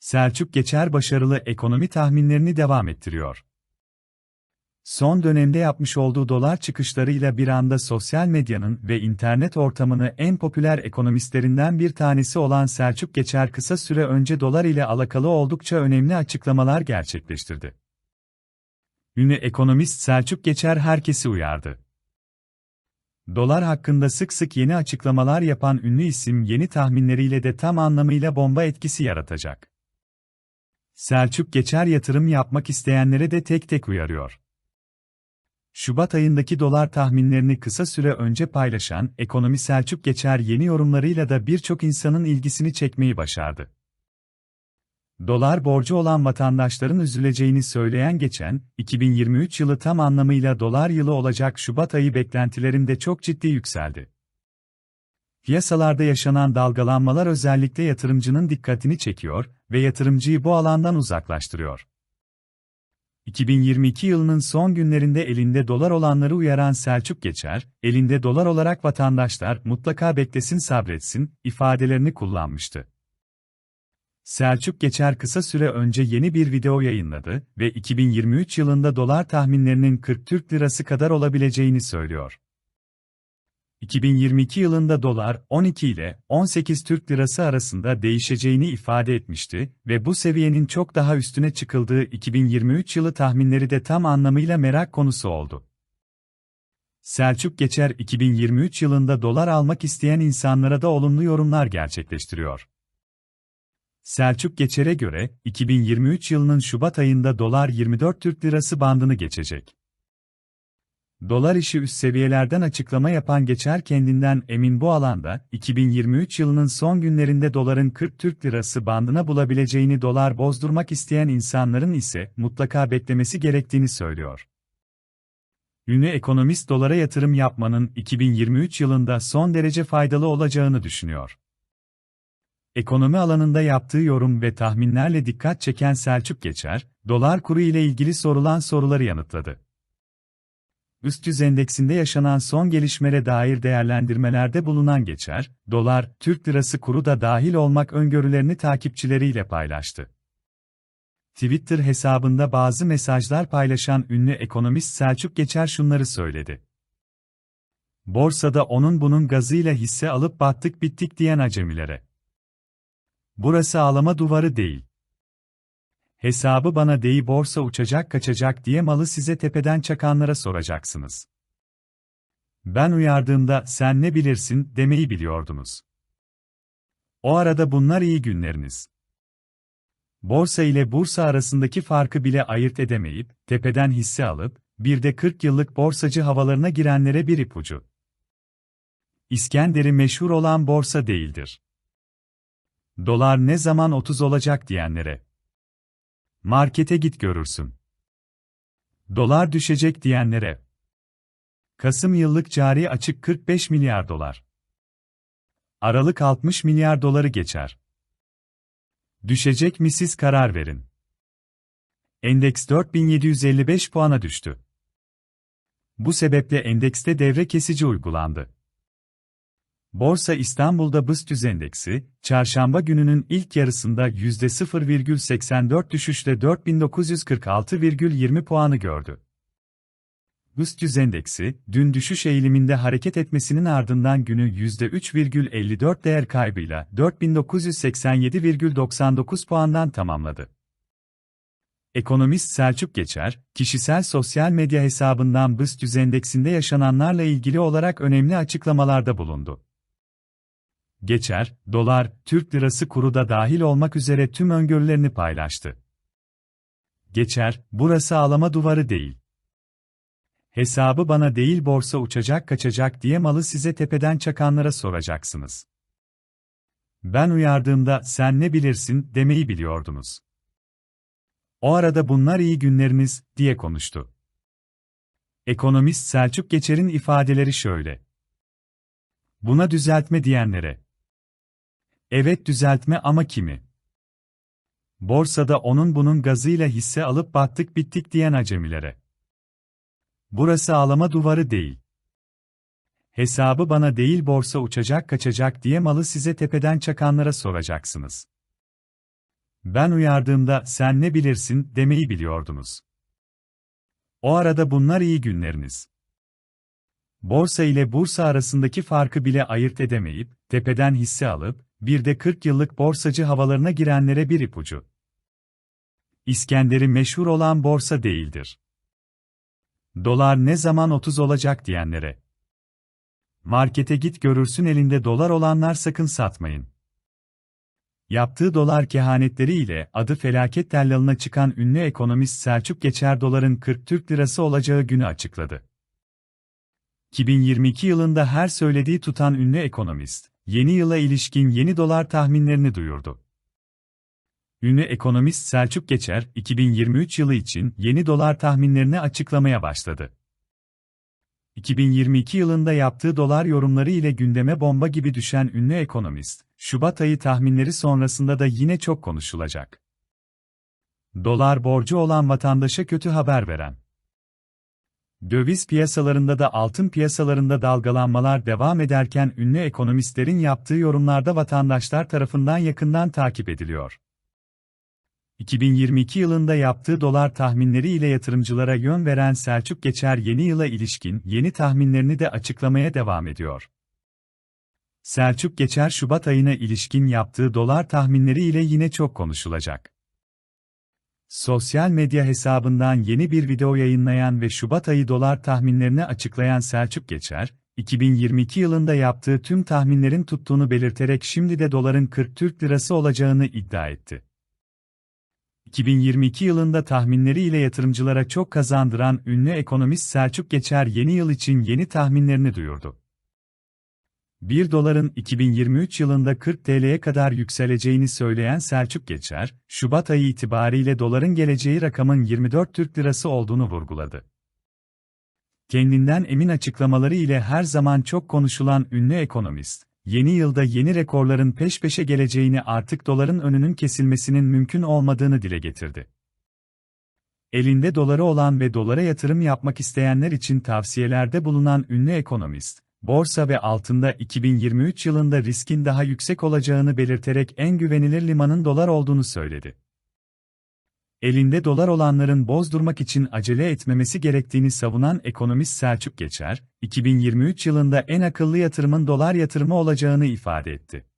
Selçuk Geçer başarılı ekonomi tahminlerini devam ettiriyor. Son dönemde yapmış olduğu dolar çıkışlarıyla bir anda sosyal medyanın ve internet ortamını en popüler ekonomistlerinden bir tanesi olan Selçuk Geçer kısa süre önce dolar ile alakalı oldukça önemli açıklamalar gerçekleştirdi. Ünlü ekonomist Selçuk Geçer herkesi uyardı. Dolar hakkında sık sık yeni açıklamalar yapan ünlü isim yeni tahminleriyle de tam anlamıyla bomba etkisi yaratacak. Selçuk Geçer yatırım yapmak isteyenlere de tek tek uyarıyor. Şubat ayındaki dolar tahminlerini kısa süre önce paylaşan Ekonomi Selçuk Geçer yeni yorumlarıyla da birçok insanın ilgisini çekmeyi başardı. Dolar borcu olan vatandaşların üzüleceğini söyleyen geçen, 2023 yılı tam anlamıyla dolar yılı olacak Şubat ayı beklentilerinde çok ciddi yükseldi. Piyasalarda yaşanan dalgalanmalar özellikle yatırımcının dikkatini çekiyor ve yatırımcıyı bu alandan uzaklaştırıyor. 2022 yılının son günlerinde elinde dolar olanları uyaran Selçuk Geçer, elinde dolar olarak vatandaşlar mutlaka beklesin sabretsin ifadelerini kullanmıştı. Selçuk Geçer kısa süre önce yeni bir video yayınladı ve 2023 yılında dolar tahminlerinin 40 Türk Lirası kadar olabileceğini söylüyor. 2022 yılında dolar 12 ile 18 Türk Lirası arasında değişeceğini ifade etmişti ve bu seviyenin çok daha üstüne çıkıldığı 2023 yılı tahminleri de tam anlamıyla merak konusu oldu. Selçuk Geçer 2023 yılında dolar almak isteyen insanlara da olumlu yorumlar gerçekleştiriyor. Selçuk Geçer'e göre 2023 yılının Şubat ayında dolar 24 Türk Lirası bandını geçecek. Dolar işi üst seviyelerden açıklama yapan Geçer kendinden emin bu alanda, 2023 yılının son günlerinde doların 40 Türk Lirası bandına bulabileceğini dolar bozdurmak isteyen insanların ise mutlaka beklemesi gerektiğini söylüyor. Ünlü ekonomist dolara yatırım yapmanın 2023 yılında son derece faydalı olacağını düşünüyor. Ekonomi alanında yaptığı yorum ve tahminlerle dikkat çeken Selçuk Geçer, dolar kuru ile ilgili sorulan soruları yanıtladı. Üst yüz endeksinde yaşanan son gelişmelere dair değerlendirmelerde bulunan Geçer, dolar, Türk lirası kuru da dahil olmak öngörülerini takipçileriyle paylaştı. Twitter hesabında bazı mesajlar paylaşan ünlü ekonomist Selçuk Geçer şunları söyledi. Borsada onun bunun gazıyla hisse alıp battık bittik diyen acemilere. Burası ağlama duvarı değil. Hesabı bana değil borsa uçacak kaçacak diye malı size tepeden çakanlara soracaksınız. Ben uyardığımda sen ne bilirsin demeyi biliyordunuz. O arada bunlar iyi günleriniz. Borsa ile bursa arasındaki farkı bile ayırt edemeyip, tepeden hisse alıp, bir de 40 yıllık borsacı havalarına girenlere bir ipucu. İskender'i meşhur olan borsa değildir. Dolar ne zaman 30 olacak diyenlere. Markete git görürsün. Dolar düşecek diyenlere. Kasım yıllık cari açık 45 milyar dolar. Aralık 60 milyar doları geçer. Düşecek mi siz karar verin. Endeks 4755 puana düştü. Bu sebeple endekste devre kesici uygulandı. Borsa İstanbul'da BIST endeksi, çarşamba gününün ilk yarısında %0,84 düşüşle 4946,20 puanı gördü. BIST endeksi, dün düşüş eğiliminde hareket etmesinin ardından günü %3,54 değer kaybıyla 4987,99 puandan tamamladı. Ekonomist Selçuk Geçer, kişisel sosyal medya hesabından BIST endeksinde yaşananlarla ilgili olarak önemli açıklamalarda bulundu. Geçer, dolar, Türk lirası kuru da dahil olmak üzere tüm öngörülerini paylaştı. Geçer, burası ağlama duvarı değil. Hesabı bana değil borsa uçacak kaçacak diye malı size tepeden çakanlara soracaksınız. Ben uyardığımda sen ne bilirsin demeyi biliyordunuz. O arada bunlar iyi günleriniz diye konuştu. Ekonomist Selçuk Geçer'in ifadeleri şöyle. Buna düzeltme diyenlere Evet düzeltme ama kimi? Borsada onun bunun gazıyla hisse alıp battık bittik diyen acemilere. Burası ağlama duvarı değil. Hesabı bana değil borsa uçacak kaçacak diye malı size tepeden çakanlara soracaksınız. Ben uyardığımda sen ne bilirsin demeyi biliyordunuz. O arada bunlar iyi günleriniz. Borsa ile bursa arasındaki farkı bile ayırt edemeyip, tepeden hisse alıp, bir de 40 yıllık borsacı havalarına girenlere bir ipucu. İskender'i meşhur olan borsa değildir. Dolar ne zaman 30 olacak diyenlere. Markete git görürsün elinde dolar olanlar sakın satmayın. Yaptığı dolar kehanetleriyle adı felaket tellalına çıkan ünlü ekonomist Selçuk Geçer doların 40 Türk lirası olacağı günü açıkladı. 2022 yılında her söylediği tutan ünlü ekonomist, yeni yıla ilişkin yeni dolar tahminlerini duyurdu. Ünlü ekonomist Selçuk Geçer, 2023 yılı için yeni dolar tahminlerini açıklamaya başladı. 2022 yılında yaptığı dolar yorumları ile gündeme bomba gibi düşen ünlü ekonomist, Şubat ayı tahminleri sonrasında da yine çok konuşulacak. Dolar borcu olan vatandaşa kötü haber veren. Döviz piyasalarında da altın piyasalarında dalgalanmalar devam ederken ünlü ekonomistlerin yaptığı yorumlarda vatandaşlar tarafından yakından takip ediliyor. 2022 yılında yaptığı dolar tahminleri ile yatırımcılara yön veren Selçuk Geçer yeni yıla ilişkin yeni tahminlerini de açıklamaya devam ediyor. Selçuk Geçer Şubat ayına ilişkin yaptığı dolar tahminleri ile yine çok konuşulacak. Sosyal medya hesabından yeni bir video yayınlayan ve Şubat ayı dolar tahminlerini açıklayan Selçuk Geçer, 2022 yılında yaptığı tüm tahminlerin tuttuğunu belirterek şimdi de doların 40 Türk lirası olacağını iddia etti. 2022 yılında tahminleriyle yatırımcılara çok kazandıran ünlü ekonomist Selçuk Geçer yeni yıl için yeni tahminlerini duyurdu. 1 doların 2023 yılında 40 TL'ye kadar yükseleceğini söyleyen Selçuk Geçer, Şubat ayı itibariyle doların geleceği rakamın 24 Türk Lirası olduğunu vurguladı. Kendinden emin açıklamaları ile her zaman çok konuşulan ünlü ekonomist, yeni yılda yeni rekorların peş peşe geleceğini artık doların önünün kesilmesinin mümkün olmadığını dile getirdi. Elinde doları olan ve dolara yatırım yapmak isteyenler için tavsiyelerde bulunan ünlü ekonomist, borsa ve altında 2023 yılında riskin daha yüksek olacağını belirterek en güvenilir limanın dolar olduğunu söyledi. Elinde dolar olanların bozdurmak için acele etmemesi gerektiğini savunan ekonomist Selçuk Geçer, 2023 yılında en akıllı yatırımın dolar yatırımı olacağını ifade etti.